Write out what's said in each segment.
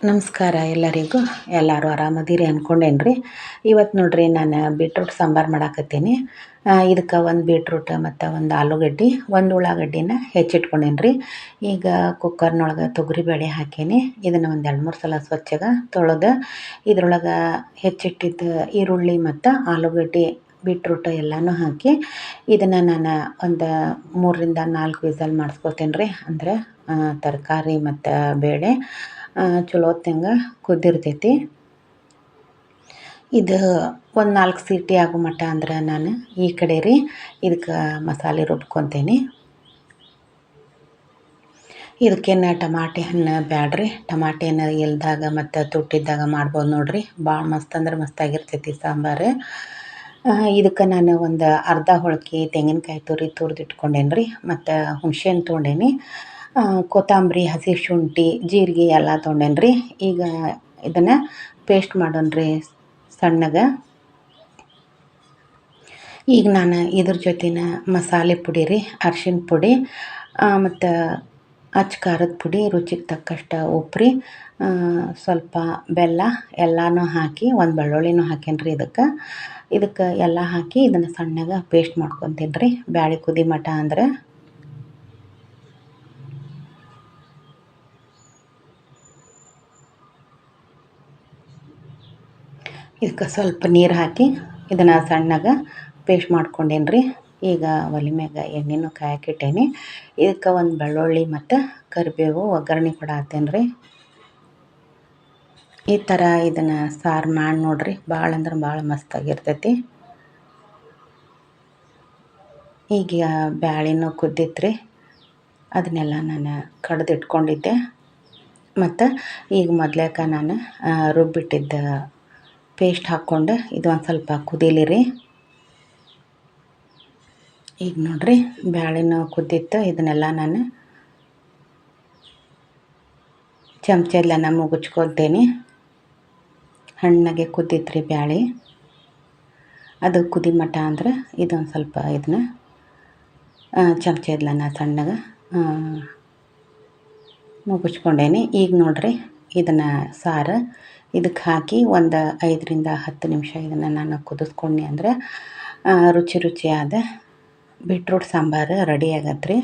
ನಮಸ್ಕಾರ ಎಲ್ಲರಿಗೂ. ಎಲ್ಲರೂ ಆರಾಮದಿರಿ ಅಂದ್ಕೊಂಡೇನು ರೀ ಇವತ್ತು ನೋಡಿರಿ ನಾನು ಬೀಟ್ರೂಟ್ ಸಾಂಬಾರು ಮಾಡಾಕತ್ತೀನಿ. ಇದಕ್ಕೆ ಒಂದು ಬೀಟ್ರೂಟ್ ಮತ್ತು ಒಂದು ಆಲೂಗಡ್ಡೆ, ಒಂದು ಉಳ್ಳಾಗಡ್ಡಿನ ಹೆಚ್ಚಿಟ್ಕೊಂಡೇನಿ ರೀ ಈಗ ಕುಕ್ಕರ್ನೊಳಗೆ ತೊಗರಿಬೇಳೆ ಹಾಕೀನಿ. ಇದನ್ನು ಒಂದು ಎರಡು ಮೂರು ಸಲ ಸ್ವಚ್ಛಗೆ ತೊಳೆದು ಇದ್ರೊಳಗೆ ಹೆಚ್ಚಿಟ್ಟಿದ್ದ ಈರುಳ್ಳಿ ಮತ್ತು ಆಲೂಗಡ್ಡೆ, ಬೀಟ್ರೂಟ್ ಎಲ್ಲನೂ ಹಾಕಿ ಇದನ್ನು ನಾನು ಒಂದು ಮೂರರಿಂದ ನಾಲ್ಕು ವಿಸಲ್ ಮಾಡಿಸ್ಕೊತೀನಿ ರೀ ಅಂದರೆ ತರಕಾರಿ ಮತ್ತು ಬೇಳೆ ಚಲೋ ಹೊತ್ತಂಗೆ ಕುದ್ದಿರ್ತೈತಿ. ಇದು ಒಂದು ನಾಲ್ಕು ಸೀಟಿ ಆಗೋ ಮಟ್ಟ ಅಂದ್ರೆ ನಾನು ಈ ಕಡೆ ರೀ, ಇದಕ್ಕೆ ಮಸಾಲೆ ರುಬ್ಕೊತೀನಿ. ಇದಕ್ಕೇನು ಟಮಾಟೆ ಹಣ್ಣು ಬ್ಯಾಡ್ರಿ, ಟಮಾಟೆ ಹಣ್ಣು ಇಲ್ದಾಗ ಮತ್ತು ತುಟ್ಟಿದ್ದಾಗ ಮಾಡ್ಬೋದು ನೋಡಿರಿ ಭಾಳ ಮಸ್ತ್ ಅಂದ್ರೆ ಮಸ್ತಾಗಿರ್ತೈತಿ ಸಾಂಬಾರು. ಇದಕ್ಕೆ ನಾನು ಒಂದು ಅರ್ಧ ಹೋಳ್ಗೆ ತೆಂಗಿನಕಾಯಿ ತುರಿ ತುರ್ದು ಇಟ್ಕೊಂಡೇನಿ ರೀ ಮತ್ತು ಹುಣ್ಸೆ ಹಣ್ಣು ತೊಗೊಂಡೇನಿ. ಕೊತ್ತಂಬರಿ, ಹಸಿ ಶುಂಠಿ, ಜೀರಿಗೆ ಎಲ್ಲ ತೊಗೊಂಡೇನಿ ರೀ ಈಗ ಇದನ್ನು ಪೇಸ್ಟ್ ಮಾಡೋಣ ರೀ ಸಣ್ಣಗೆ. ಈಗ ನಾನು ಇದ್ರ ಜೊತೆನ ಮಸಾಲೆ ಪುಡಿ ರೀ, ಅರ್ಶಿನ ಪುಡಿ ಮತ್ತು ಅಚ್ಚ ಖಾರದ ಪುಡಿ, ರುಚಿಗೆ ತಕ್ಕಷ್ಟು ಉಪ್ಪು ಸ್ವಲ್ಪ ಬೆಲ್ಲ ಎಲ್ಲನೂ ಹಾಕಿ, ಒಂದು ಬೆಳ್ಳುಳ್ಳಿನೂ ಹಾಕೇನಿ ರೀ ಇದಕ್ಕೆ. ಇದಕ್ಕೆ ಎಲ್ಲ ಹಾಕಿ ಇದನ್ನು ಸಣ್ಣಗೆ ಪೇಸ್ಟ್ ಮಾಡ್ಕೊತೀನಿ ರೀ ಬ್ಯಾಳೆ ಕುದಿ ಮಠ ಅಂದ್ರೆ ಇದಕ್ಕೆ ಸ್ವಲ್ಪ ನೀರು ಹಾಕಿ ಇದನ್ನು ಸಣ್ಣಗೆ ಪೇಸ್ಟ್ ಮಾಡ್ಕೊಂಡೇನಿ ರೀ ಈಗ ಒಲೆ ಮ್ಯಾಗ ಎಣ್ಣೆನೂ ಕಾಯಕ್ಕಿಟ್ಟೇನಿ. ಇದಕ್ಕೆ ಒಂದು ಬೆಳ್ಳುಳ್ಳಿ ಮತ್ತು ಕರಿಬೇವು ಒಗ್ಗರಣೆ ಕೊಡತ್ತೇನೆ ರೀ ಈ ಥರ ಇದನ್ನು ಸಾರು ಮಾಡಿ ನೋಡಿರಿ. ಭಾಳ ಅಂದ್ರೆ ಭಾಳ ಮಸ್ತಾಗಿರ್ತೈತಿ. ಈಗ ಬ್ಯಾಳಿನೂ ಕುದ್ದಿತ್ತು ರೀ ಅದನ್ನೆಲ್ಲ ನಾನು ಕಡ್ದಿಟ್ಕೊಂಡಿದ್ದೆ. ಮತ್ತು ಈಗ ಮೊದ್ಲೇಕ ನಾನು ರುಬ್ಬಿಟ್ಟಿದ್ದ ಪೇಸ್ಟ್ ಹಾಕ್ಕೊಂಡು ಇದು ಒಂದು ಸ್ವಲ್ಪ ಕುದೀಲಿರಿ. ಈಗ ನೋಡಿರಿ, ಬ್ಯಾಳೆನೂ ಕುದ್ದಿತ್ತು, ಇದನ್ನೆಲ್ಲ ನಾನು ಚಮಚೆಲ್ಲ ಮುಗುಚ್ಕೊತೀನಿ ಹಣ್ಣಾಗೆ ಕುದ್ದಿತ್ರಿ ಬ್ಯಾಳಿ. ಅದು ಕುದಿ ಮಠ ಅಂದ್ರೆ ಇದೊಂದು ಸ್ವಲ್ಪ ಇದನ್ನ ಚಮಚೆಲ್ಲ ಸಣ್ಣಗೆ ಮುಗುಚ್ಕೊಂಡೇನಿ. ಈಗ ನೋಡಿರಿ ಇದನ್ನು ಸಾರು. ಇದಕ್ಕೆ ಹಾಕಿ ಒಂದು ಐದರಿಂದ ಹತ್ತು ನಿಮಿಷ ಇದನ್ನು ನಾನು ಕುದಿಸ್ಕೊಂಡೆ ಅಂದರೆ ರುಚಿ ರುಚಿಯಾದ ಬೀಟ್ರೂಟ್ ಸಾಂಬಾರು ರೆಡಿ ಆಗತ್ತೆ ರೀ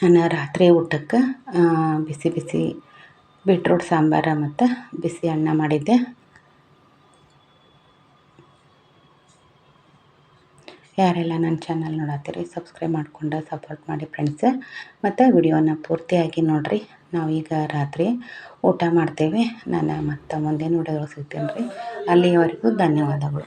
ನಾನು ರಾತ್ರಿ ಊಟಕ್ಕೆ ಬಿಸಿ ಬಿಸಿ ಬೀಟ್ರೂಟ್ ಸಾಂಬಾರು ಮತ್ತು ಬಿಸಿ ಅನ್ನ ಮಾಡಿದ್ದೆ. ಯಾರೆಲ್ಲ ನನ್ನ ಚಾನಲ್ ನೋಡತ್ತೀರಿ ಸಬ್ಸ್ಕ್ರೈಬ್ ಮಾಡಿಕೊಂಡು ಸಪೋರ್ಟ್ ಮಾಡಿ ಫ್ರೆಂಡ್ಸ್ ಮತ್ತು ವಿಡಿಯೋನ ಪೂರ್ತಿಯಾಗಿ ನೋಡಿರಿ. ನಾವೀಗ ರಾತ್ರಿ ಊಟ ಮಾಡ್ತೇವೆ. ನಾನು ಮತ್ತೆ ಮುಂದಿನ ವಿಡಿಯೋಗಳು ಸಿಗ್ತೀನಿ ರೀ ಅಲ್ಲಿಯವರೆಗೂ ಧನ್ಯವಾದಗಳು.